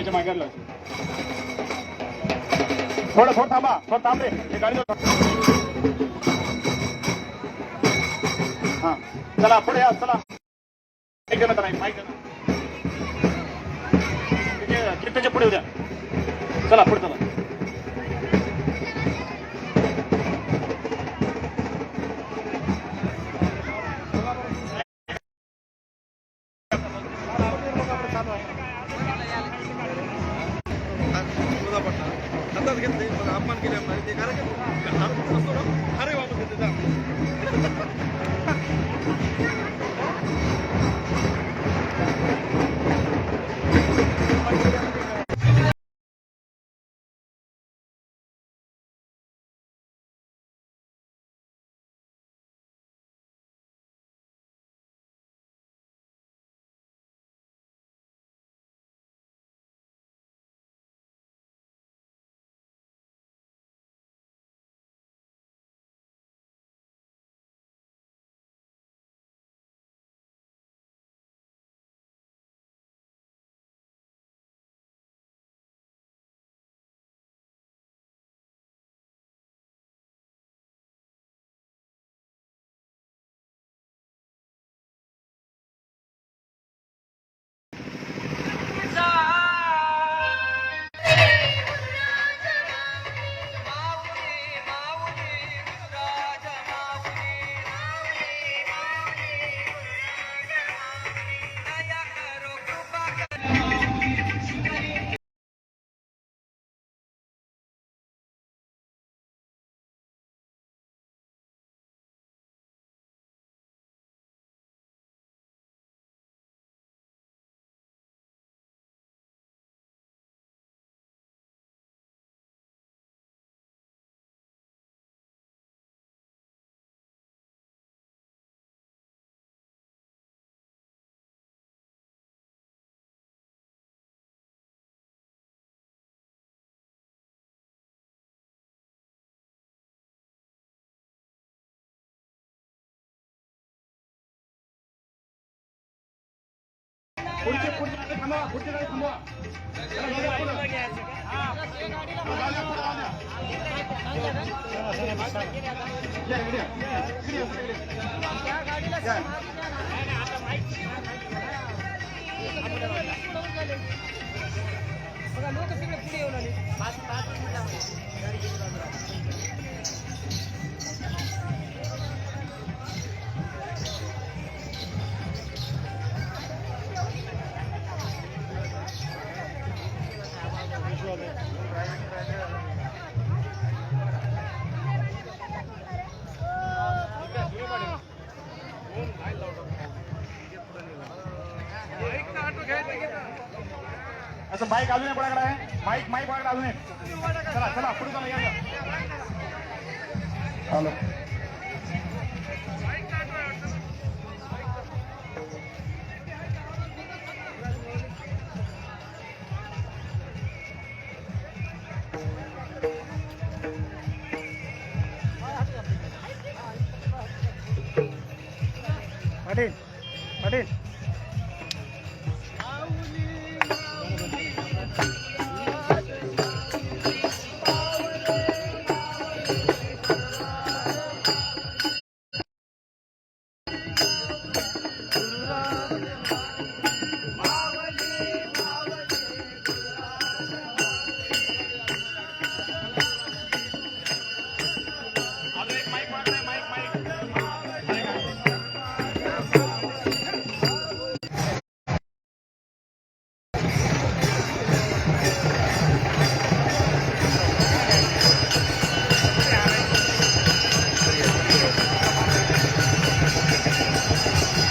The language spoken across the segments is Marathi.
याच्या मागे लक्ष थोडं थोडं थांबा थोडं थांबले हे गाडी हा. चला पुढे या चला. माईक ना नाही माईक ना तिथे- कीर्तनच्या पुढे उद्या चला पुढे चला. हातात घेतले मग अपमान केले आपल्याला ते कार्यक्रम हात असतो पुढचे पुढचे थांबवा पुढचे गाडी थांबवा. चला, असं बाईक अजून एक कोणाकडे आहे? माईक माईक कोणाकडे अजून एक चला चला पुढे चला या. हॅलो. पाटील पाटील.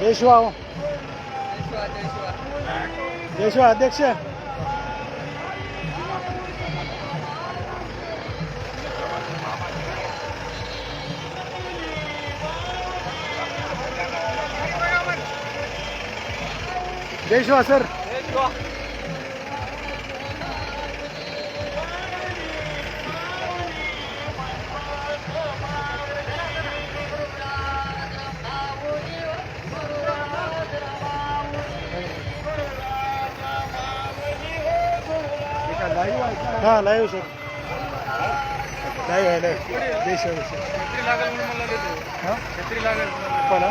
देशवा देशवा अध्यक्ष. देशवा सर. हा लाईव्ह सर नाही आहे नाही. देश लागेल म्हणून मला छत्री लागेल. मला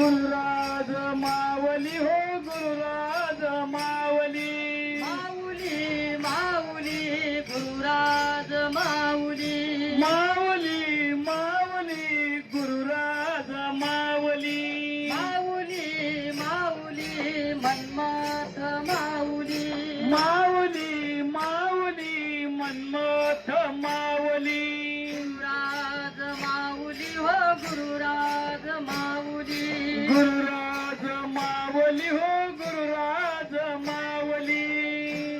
गुरुराज माऊली हो गुरुराज माऊली. माऊली माऊली गुरुराज माऊली. माऊली माऊली गुरुराज माऊली. माऊली माऊली मन्मथ माऊली. माऊली माऊली मन्मथ माऊली. गुरुराज माऊली हो गुरुराज माऊली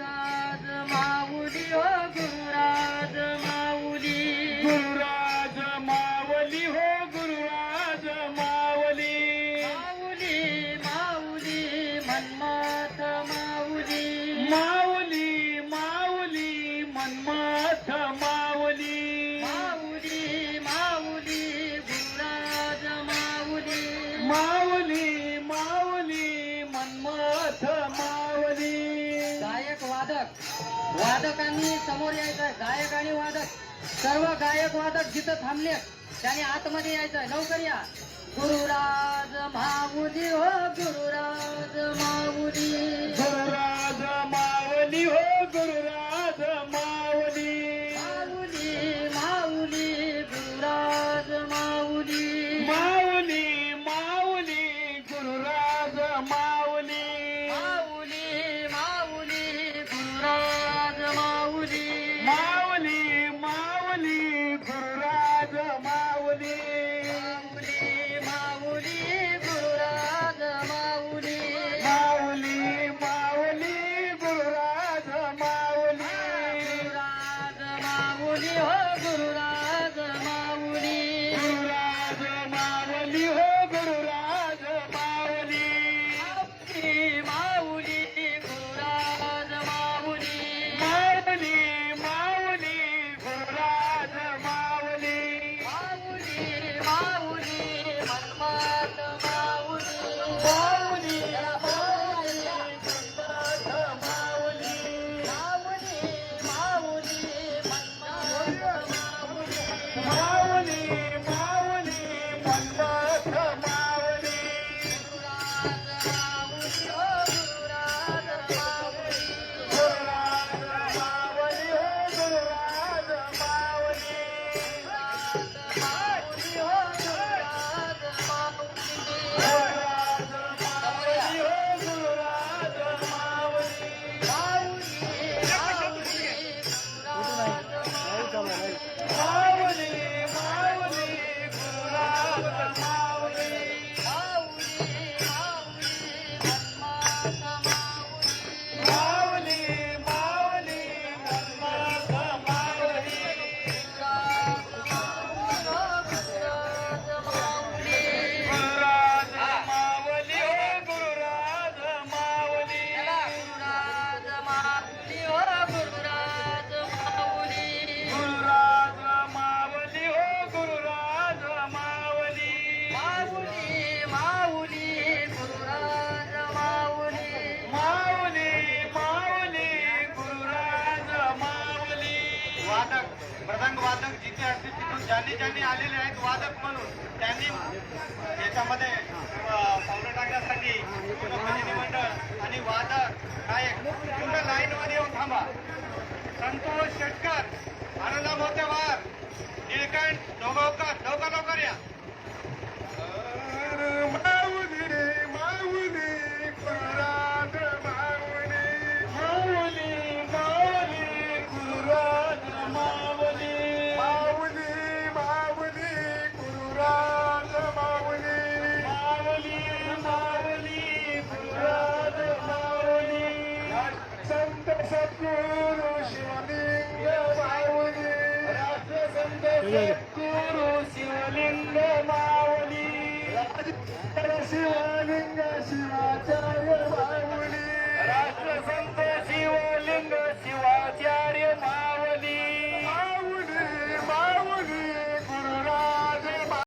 गुरुराज माऊली हो गुरुराज माऊली गुरुराज माऊली हो गुरुराज माऊली माऊली माऊली मन्मथ माऊली माऊली वादकांनी समोर यायचं गायक आणि वादक. सर्व गायक वादक जिथं थांबले त्याने आतमध्ये यायचं लवकर या. गुरुराज माऊली हो गुरुराज माऊली. Melody. Yeah. वादक जिथे असतील तिथून ज्यांनी ज्यांनी आलेले आहेत वादक म्हणून त्यांनी याच्यामध्ये पावलं टाकण्यासाठी प्रतिनिधिमंडळ आणि वादक गायक पूर्ण लाईनमध्ये येऊन थांबा. संतोष शेटकर आनंदा मोतेवार निळकंठ दोगावकर दोघा लवकर या. गुरु शिवलिंग माऊली शिवलिंग शिवाचार्य